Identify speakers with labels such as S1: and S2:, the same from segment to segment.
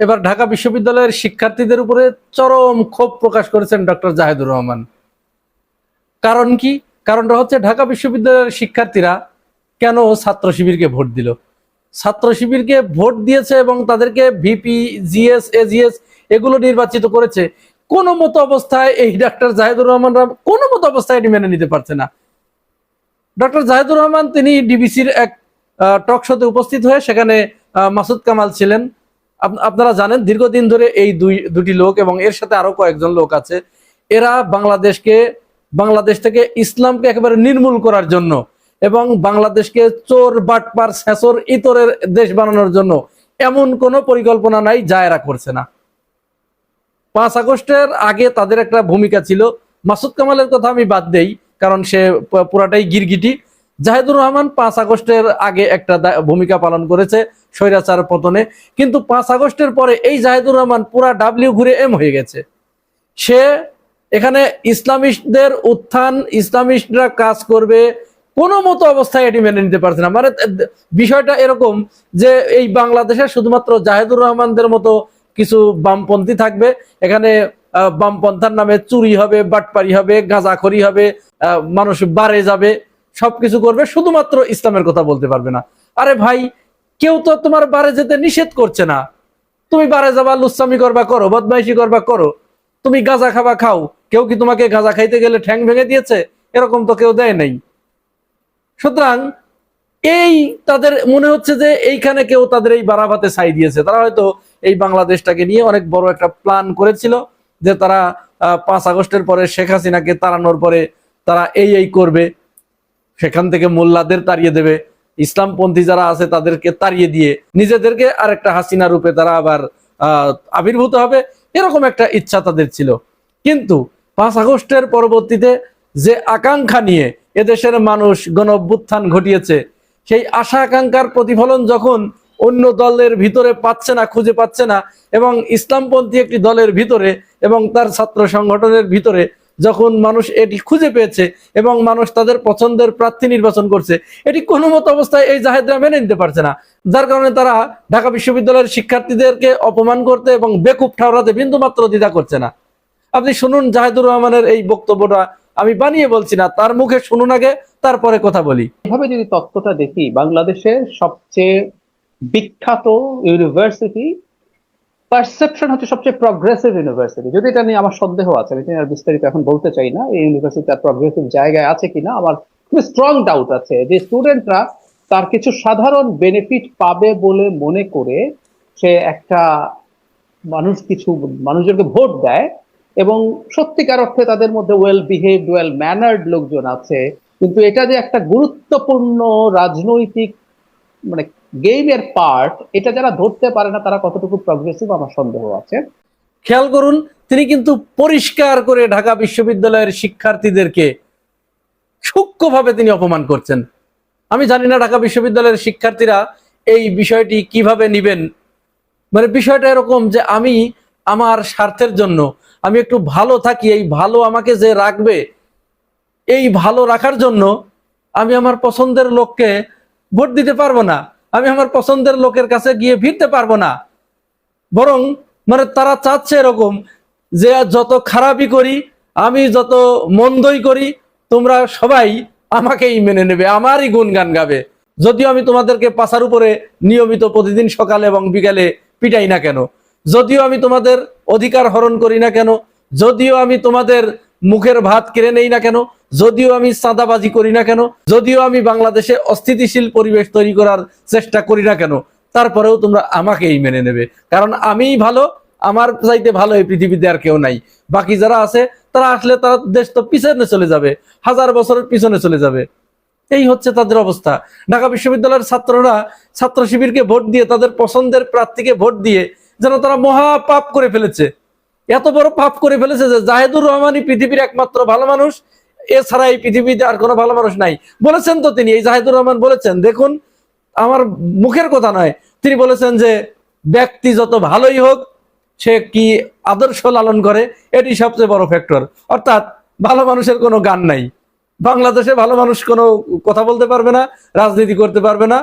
S1: এবার ঢাকা বিশ্ববিদ্যালয়ের শিক্ষার্থীদের উপরে চরম ক্ষোভ প্রকাশ করেছেন ডক্টর জাহেদুর রহমান। কারণ কি? কারণটা হচ্ছে ঢাকা বিশ্ববিদ্যালয়ের শিক্ষার্থীরা কেন ছাত্র শিবিরকে ভোট দিল? ছাত্র শিবিরকে ভোট দিয়েছে এবং তাদেরকে ভিপি, জিএস, এজিএস এগুলো নির্বাচিত করেছে। কোনো মতো অবস্থায় এই ডক্টর জাহেদুর রহমানরা কোনো মতো অবস্থায় এটি মেনে নিতে পারছে না। ডক্টর জাহেদুর রহমান তিনি ডিবিসির এক টক শোতে উপস্থিত হয়ে সেখানে মাসুদ কামাল ছিলেন। আপনারা জানেন, দীর্ঘদিন ধরে এই দুই, দুটি লোক এবং এর সাথে আরও কয়েকজন লোক আছে। এরা বাংলাদেশকে, বাংলাদেশ থেকে ইসলামকে একেবারে নির্মূল করার জন্য এবং বাংলাদেশকে চোর, বাটপার, শেষর, ইতরের দেশ বানানোর জন্য এমন কোনো পরিকল্পনা নাই, যা এরা করছে না। পাঁচ আগস্টের আগে তাদের একটা ভূমিকা ছিল। মাসুদ কামালের কথা আমি বাদ দেই, কারণ সে পুরাটাই গিরগিটি। জাহেদুর রহমান পাঁচ আগস্টের আগে একটা ভূমিকা পালন করেছে স্বৈরাচার পতনে। কিন্তু পাঁচ আগস্টের পরে এই জাহেদুর রহমান পুরা ডাব্লিউ ঘুরে এম হয়ে গেছে। সে এখানে ইসলামিস্টদের উত্থান, ইসলামিস্টরা কাজ করবে, কোনো মতো অবস্থায় এটি মেনে নিতে পারছে না। মানে বিষয়টা এরকম যে এই বাংলাদেশে শুধুমাত্র জাহেদুর রহমানদের মতো কিছু বামপন্থী থাকবে। এখানে বামপন্থার নামে চুরি হবে, বাটপারি হবে, গাঁজাখড়ি হবে মানুষ বারে যাবে। সবকিছু করবে, শুধুমাত্র ইসলামের কথা বলতে পারবে না। আরে ভাই, কেউ তো তোমার বারে যেতে নিষেধ করছে না। তুমি বারে যাবা, লুচ্ছামি করবা, করো, বদমাইশি করবা, করো। তুমি গাঁজা খাবা, খাও। কেউ কি তোমাকে গাঁজা খাইতে গেলে ঠ্যাং ভেঙে দিয়েছে? এরকম তো কেউ দেয় নাই। সুতরাং এই তাদের, মনে হচ্ছে যে এইখানে কেউ তাদের এই বারাভাতে ছাই দিয়েছে। তারা হয়তো এই বাংলাদেশটাকে নিয়ে অনেক বড় একটা প্ল্যান করেছিল যে তারা পাঁচ আগস্টের পরে শেখ হাসিনাকে তাড়ানোর পরে তারা এই এই করবে। সেখান থেকে মোল্লাদের তাড়িয়ে দেবে। ইসলামপন্থী যারা আছে, তাদেরকে তাড়িয়ে দিয়ে নিজেদেরকে আরেকটা হাসিনা রূপে তারা আবার আবির্ভূত হবে, এরকম একটা ইচ্ছা তাদের ছিল। কিন্তু পাঁচ আগস্টের পরবর্তীতে যে আকাঙ্ক্ষা নিয়ে এদেশের মানুষ গণ ঘটিয়েছে, সেই আশা আকাঙ্ক্ষার প্রতিফলন যখন অন্য দলের ভিতরে পাচ্ছে না, খুঁজে পাচ্ছে না, এবং ইসলামপন্থী একটি দলের ভিতরে এবং তার ছাত্র সংগঠনের ভিতরে যখন মানুষ এটি খুঁজে পেয়েছে এবং মানুষ তাদের পছন্দের প্রার্থী নির্বাচন করছে, এটি কোনো মতো অবস্থায় এই জাহেদরা মেনে নিতে পারছে না। যার কারণে তারা ঢাকা বিশ্ববিদ্যালয়ের শিক্ষার্থীদেরকে অপমান করতে এবং বেকুব ঠাওরাতে বিন্দুমাত্র দ্বিধা করছে না। আপনি শুনুন জাহেদুর রহমানের এই বক্তব্যটা। আমি বানিয়ে বলছি না, তার মুখে শুনুন আগে, তারপরে কথা বলি।
S2: এভাবে যদি তত্ত্বটা দেখি, বাংলাদেশের সবচেয়ে বিখ্যাত ইউনিভার্সিটি পারসেপশন হচ্ছে সবচেয়ে প্রগ্রেসিভ ইউনিভার্সিটি যদি এটা নিয়ে আমার সন্দেহ আছে, আমি আর বিস্তারিত এখন বলতে চাই না, এই ইউনিভার্সিটি তার প্রগ্রেসিভ জায়গায় আছে কিনা, আমার খুবই স্ট্রং ডাউট আছে যে স্টুডেন্টরা তার কিছু সাধারণ বেনিফিট পাবে বলে মনে করে সে একটা মানুষ কিছু মানুষজনকে ভোট দেয় এবং সত্যিকার অর্থে তাদের মধ্যে ওয়েল বিহেভড ওয়েল ম্যানার্ড লোকজন আছে। কিন্তু এটা যে একটা গুরুত্বপূর্ণ রাজনৈতিক মানে গেমের পার্ট এটা যারা ধরতে পারে না, তারা কতটুকু প্রগ্রেসিভ আমার সন্দেহ আছে।
S1: খেয়াল করুন, তিনি কিন্তু পরিষ্কার করে ঢাকা বিশ্ববিদ্যালয়ের শিক্ষার্থীদেরকে সূক্ষ্মভাবে তিনি অপমান করছেন। আমি জানি না ঢাকা বিশ্ববিদ্যালয়ের শিক্ষার্থীরা এই বিষয়টি কীভাবে নিবেন। মানে বিষয়টা এরকম যে আমি আমার স্বার্থের জন্য, আমি একটু ভালো থাকি, এই ভালো আমাকে যে রাখবে, এই ভালো রাখার জন্য আমি আমার পছন্দের লোককে ভোট দিতে পারব না। আমি আমার পছন্দের লোকের কাছে গিয়ে ফিরতে পারব না। বরং মানে তারা চাচ্ছে এরকম যে যত খারাপই করি, আমি যত মন্দই করি, তোমরা সবাই আমাকেই মেনে নেবে, আমারই গুণগান গাবে। যদিও আমি তোমাদেরকে পাশার উপরে নিয়মিত প্রতিদিন সকালে এবং বিকালে পিটাই না কেন। যদিও আমি তোমাদের অধিকার হরণ করি না কেন। যদিও আমি তোমাদের মুখের ভাত কেড়ে নেই না কেন। যদিও আমি চাঁদাবাজি করি না কেন, যদিও আমি বাংলাদেশে অস্থিতিশীল পরিবেশ তৈরি করার চেষ্টা করি না কেন, তারপরেও তোমরা আমাকেই মেনে নেবে। কারণ আমিই ভালো, আমার চাইতে ভালো এই পৃথিবীতে আর কেউ নাই। বাকি যারা আছে, তারা আসলে তারা দেশ তো পিছনে চলে যাবে, হাজার বছরের পিছনে চলে যাবে। এই হচ্ছে তাদের অবস্থা। ঢাকা বিশ্ববিদ্যালয়ের ছাত্ররা ছাত্র শিবিরকে ভোট দিয়ে, তাদের পছন্দের প্রার্থীকে ভোট দিয়ে যেন তারা মহা পাপ করে ফেলেছে। এত বড় পাপ করে ফেলেছে যে জাহেদুর রহমানই পৃথিবীর একমাত্র ভালো মানুষ এছাড়া এই পৃথিবীতে আর কোনো ভালো মানুষ নাই। বলেছেন তো তিনি, এই জাহেদুর রহমান বলেছেন, দেখুন, আমার মুখের কথা নয়। তিনি বলেছেন যে, ব্যক্তি যত ভালোই হোক, সে কি আদর্শ লালন করে? এটি সবচেয়ে বড় ফ্যাক্টর অর্থাৎ, ভালো মানুষের কোনো গান নাই। বাংলাদেশে ভালো মানুষ কোনো কথা বলতে পারবে না, রাজনীতি করতে পারবে না।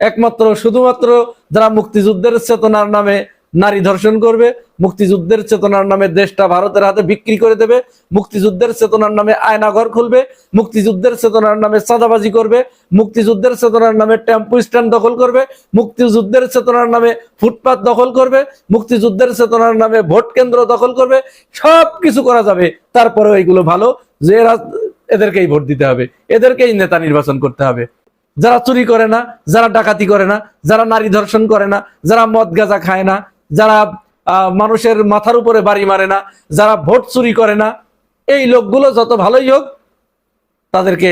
S1: একমাত্র, শুধুমাত্র যারা মুক্তিযুদ্ধের চেতনার নামে নারী ধর্ষণ করবে, মুক্তিযুদ্ধের চেতনার নামে দেশটা ভারতের হাতে বিক্রি করে দেবে, মুক্তিযুদ্ধের চেতনার নামে আয়নাঘর খুলবে, মুক্তিযুদ্ধের চেতনার নামে চাঁদাবাজি করবে, মুক্তিযুদ্ধের চেতনার নামে টেম্পু স্ট্যান্ড দখল করবে, মুক্তিযুদ্ধের চেতনার নামে ফুটপাত দখল করবে, মুক্তিযুদ্ধের চেতনার নামে ভোট কেন্দ্র দখল করবে সব কিছু করা যাবে। তারপরেও এইগুলো ভালো, যে এরা এদেরকেই ভোট দিতে হবে, এদেরকেই নেতা নির্বাচন করতে হবে। যারা চুরি করে না, যারা ডাকাতি করে না, যারা নারী ধর্ষণ করে না, যারা মদ গাঁজা খায় না যারা মানুষের মাথার উপরে বাড়ি মারে না, যারা ভোট চুরি করে না, এই লোকগুলো যত ভালোই হোক, তাদেরকে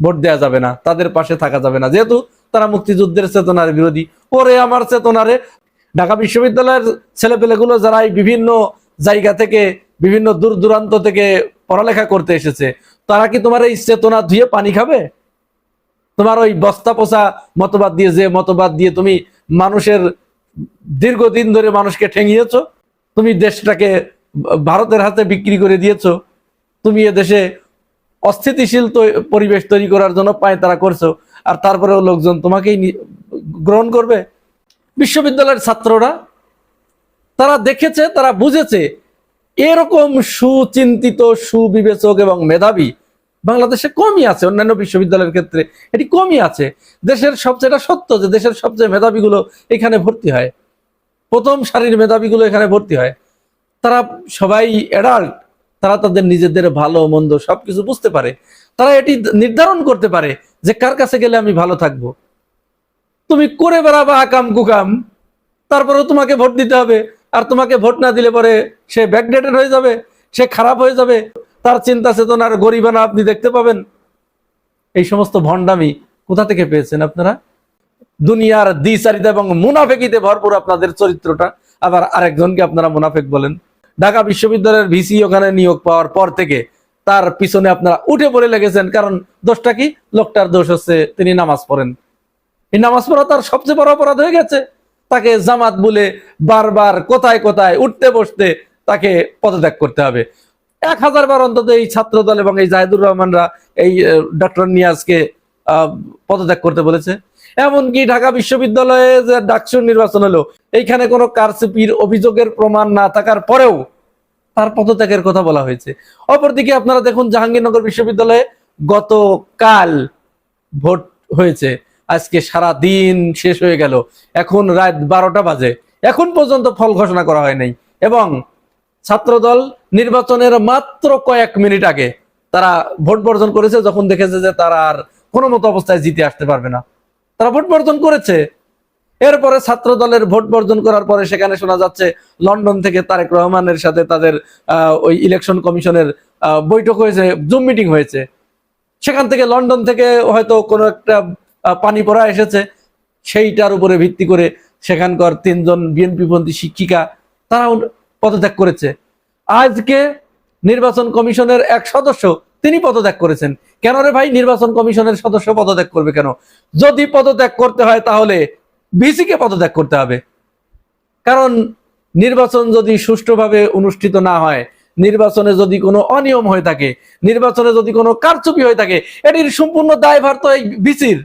S1: ভোট দেওয়া যাবে না, তাদের পাশে থাকা যাবে না। যেহেতু তারা মুক্তিযুদ্ধের চেতনার বিরোধী, ওরে আমার চেতনারে। ঢাকা বিশ্ববিদ্যালয়ের ছেলেপেলেগুলো যারা এই বিভিন্ন জায়গা থেকে, বিভিন্ন দূর দূরান্ত থেকে পড়ালেখা করতে এসেছে, তারা কি তোমার এই চেতনা ধুয়ে পানি খাবে? তোমার ওই বস্তা পোষা মতবাদ দিয়ে, যে মতবাদ দিয়ে তুমি মানুষের দীর্ঘদিন ধরে মানুষকে ঠেঙিয়েছো, তুমি দেশটাকে ভারতের হাতে বিক্রি করে দিয়েছ, তুমি এ দেশে অস্থিতিশীল পরিবেশ তৈরি করার জন্য পায় তারা করছ, আর তারপরেও লোকজন তোমাকেই গ্রহণ করবে। বিশ্ববিদ্যালয়ের ছাত্ররা, তারা দেখেছে, তারা বুঝেছে, এরকম সুচিন্তিত, সুবিবেচক এবং মেধাবী বাংলাদেশে কমই আছে, অন্যান্য বিশ্ববিদ্যালয়ের ক্ষেত্রে এটি কমই আছে। দেশের সবচেয়ে, এটা সত্য যে দেশের সবচেয়ে মেধাবীগুলো এখানে ভর্তি হয়। প্রথম সারির মেধাবীগুলো এখানে ভর্তি হয়। তারা সবাই অ্যাডাল্ট তারা তাদের নিজেদের ভালো, মন্দ সবকিছু বুঝতে পারে। তারা এটি নির্ধারণ করতে পারে যে কার কাছে গেলে আমি ভালো থাকব। তুমি করে বেড়াবা আকাম কুকাম তারপরেও তোমাকে ভোট দিতে হবে। আর তোমাকে ভোট না দিলে পরে সে ব্যাকডেটেড হয়ে যাবে, সে খারাপ হয়ে যাবে। তার চিন্তা চেতনার গরিবানা আপনি দেখতে পাবেন। এই সমস্ত ভণ্ডামি কোথা থেকে পেয়েছেন আপনারা? দুনিয়ার দ্বিচারিতা এবং মুনাফেকিতে ভরপুর আপনাদের চরিত্রটা। আবার আরেকজনকে আপনারা মুনাফেক বলেন। ঢাকা বিশ্ববিদ্যালয়ের ভিসি ওখানে নিয়োগ পাওয়ার পর থেকে তার পিছনে আপনারা উঠে পড়ে লেগেছেন। কারণ দোষটা কি? লোকটার দোষ হচ্ছে তিনি নামাজ পড়েন। এই নামাজ পড়া তার সবচেয়ে বড় অপরাধ হয়ে গেছে। তাকে জামাত বলে বারবার কোথায় কোথায় উঠতে বসতে তাকে পদত্যাগ করতে হবে। এক হাজার বার অন্তত এই ছাত্র দল এবং এই জাহিদুর রহমানরা এই ডক্টর নিয়াজকে পদত্যাগ করতে বলেছে। এমনকি ঢাকা বিশ্ববিদ্যালয়ে যে ডাকসুর নির্বাচন হলো, এইখানে কোনো কারসিপির অভিযোগের প্রমাণ না থাকার পরেও তার পদত্যাগের কথা বলা হয়েছে। অপরদিকে আপনারা দেখুন, জাহাঙ্গীরনগর বিশ্ববিদ্যালয়ে গতকাল ভোট হয়েছে। আজকে সারা দিন শেষ হয়ে গেল। এখন রাত বারোটা বাজে। এখন পর্যন্ত ফল ঘোষণা করা হয় নাই। এবং ছাত্রদল নির্বাচনের মাত্র কয়েক মিনিট আগে তারা ভোট বর্জন করেছে, যখন দেখেছে যে তারা আর কোনো মতো অবস্থায় জিতে আসতে পারবে না। তারা ভোট বর্জন করেছে। এরপরে ছাত্র দলের ভোট বর্জন করার পরে সেখানে শোনা যাচ্ছে, লন্ডন থেকে তারেক রহমানের সাথে তাদের ওই ইলেকশন কমিশনের বৈঠক হয়েছে, জুম মিটিং হয়েছে। সেখান থেকে লন্ডন থেকে হয়তো কোনো একটা পানি পড়া এসেছে। সেইটার উপরে ভিত্তি করে সেখানকার তিনজন বিএনপিপন্থী শিক্ষিকা তারা পদত্যাগ করেছে। আজকে নির্বাচন কমিশনের এক সদস্য, তিনি পদত্যাগ করেছেন। কেন রে ভাই? নির্বাচন কমিশনের সদস্য পদত্যাগ করবে কেন? যদি পদত্যাগ করতে হয় তাহলে ভিসিকে পদত্যাগ করতে হবে। কারণ নির্বাচন যদি সুষ্ঠুভাবে অনুষ্ঠিত না হয়, নির্বাচনে যদি কোনো অনিয়ম হয়ে থাকে, নির্বাচনে যদি কোনো কারচুপি হয়ে থাকে, এটির সম্পূর্ণ দায়ভার তো এই ভিসির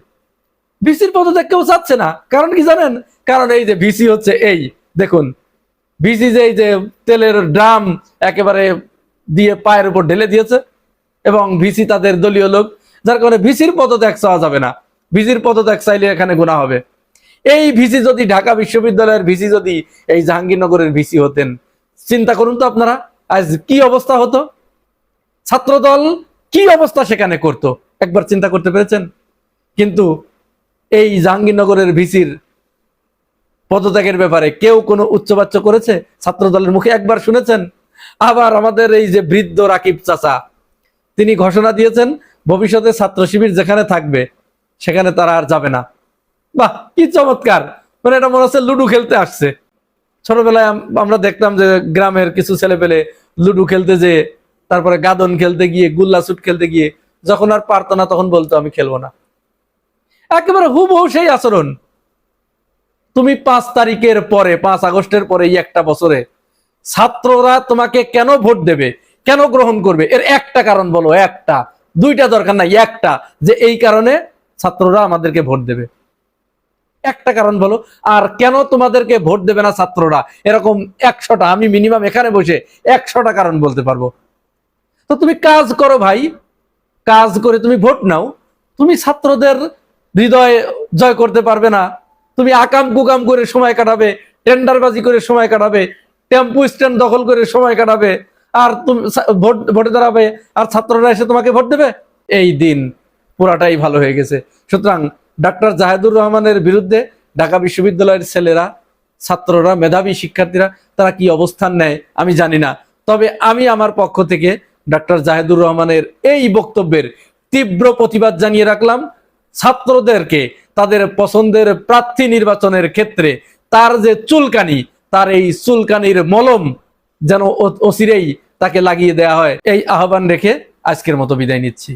S1: ভিসির পদত্যাগ কেউ চাচ্ছে না। কারণ কি জানেন? কারণ এই যে ভিসি হচ্ছে এই, দেখুন ভিসি যে তেলের ড্রাম একেবারে দিয়ে পায়ের উপর ঢেলে দিয়েছে এবং ভিসি তাদের দলীয় লোক, যার কারণে ভিসির পদত্যাগ চাওয়া যাবে না। ভিসির পদত্যাগ চাইলে এখানে গুণা হবে। এই ভিসি যদি ঢাকা বিশ্ববিদ্যালয়ের ভিসি যদি এই জাহাঙ্গীরনগরের ভিসি হতেন, চিন্তা করুন তো আপনারা, আজ কি অবস্থা হতো? ছাত্রদল কি অবস্থা সেখানে করত? একবার চিন্তা করতে পেরেছেন? কিন্তু এই জাহাঙ্গীরনগরের ভিসির পদত্যাগের ব্যাপারে কেউ কোনো উচ্চবাচ্য করেছে? ছাত্র দলের মুখে একবার শুনেছেন? আবার আমাদের এই যে বৃদ্ধ রাকিব চাচা, তিনি ঘোষণা দিয়েছেন, ভবিষ্যতে ছাত্র শিবির যেখানে থাকবে, সেখানে তারা আর যাবে না। বাহ, কি চমৎকার! মানে এটা মনে হচ্ছে লুডু খেলতে আসছে। ছোটবেলায় আমরা দেখতাম যে গ্রামের কিছু ছেলে পেলে লুডু খেলতে যে তারপরে গাদন খেলতে গিয়ে, গুল্লা শুট খেলতে গিয়ে, যখন আর পারতো না তখন বলতো, আমি খেলব না। একেবারে হুবহু সেই আচরণ। তুমি পাঁচ তারিখের পরে, পাঁচ আগস্টের পরে এই একটা বছরে ছাত্ররা তোমাকে কেন ভোট দেবে? কেন গ্রহণ করবে? এর একটা কারণ বলো, একটা। দুইটা দরকার নাই, একটা। যে এই কারণে ছাত্ররা আমাদেরকে ভোট দেবে। একটা কারণ বলো, আর কেন তোমাদেরকে ভোট দেবে না ছাত্ররা? এরকম একশোটা, আমি মিনিমাম এখানে বসে একশোটা কারণ বলতে পারব। তো তুমি কাজ করো ভাই, কাজ করে তুমি ভোট নাও। তুমি ছাত্রদের হৃদয় জয় করতে পারবে না। তুমি আকাম কুকাম করে সময় কাটাবে, টেন্ডারবাজি করে সময় কাটাবে, টেম্পু স্ট্যান্ড দখল করে সময় কাটাবে, আর তুমি ভোট, ভোটে দাঁড়াবে, আর ছাত্ররা এসে তোমাকে ভোট দেবে, এই দিন পুরাটাই ভালো হয়ে গেছে। সুতরাং ডাক্তার জাহেদুর রহমানের বিরুদ্ধে ঢাকা বিশ্ববিদ্যালয়ের ছেলেরা, ছাত্ররা, মেধাবী শিক্ষার্থীরা, তারা কি অবস্থান নেয় আমি জানি না। তবে আমি আমার পক্ষ থেকে ডাক্তার জাহেদুর রহমানের এই বক্তব্যের তীব্র প্রতিবাদ জানিয়ে রাখলাম ছাত্রদেরকে। তাদের পছন্দের প্রার্থী নির্বাচনের ক্ষেত্রে তার যে চুলকানি, তার এই চুলকানির মলম যেন অচিরেই তাকে লাগিয়ে দেয়া হয়, এই আহ্বান রেখে আজকের মতো বিদায় নিচ্ছি।